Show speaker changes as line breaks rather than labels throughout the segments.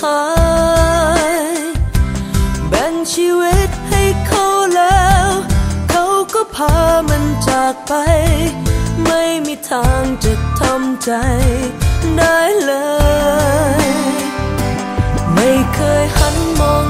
ขายแบ่งชีวิตให้เขาแล้ว เขาก็พามันจากไป ไม่มีทางจะทำใจได้เลย ไม่เคยหันมอง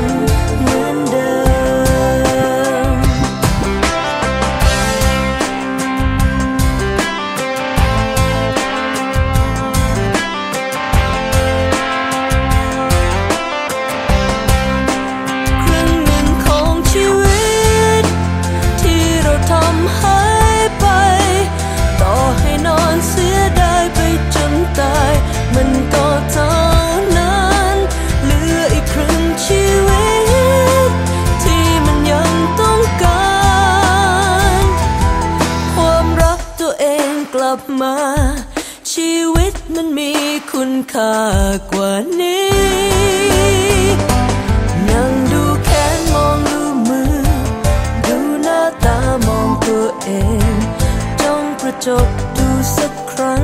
ม กลับมา ชีวิตมันมีคุณค่ากว่านี้ นั่งดูแขนมองดูมือ ดูหน้าตามองตัวเอง จ้องกระจกดูสักครั้ง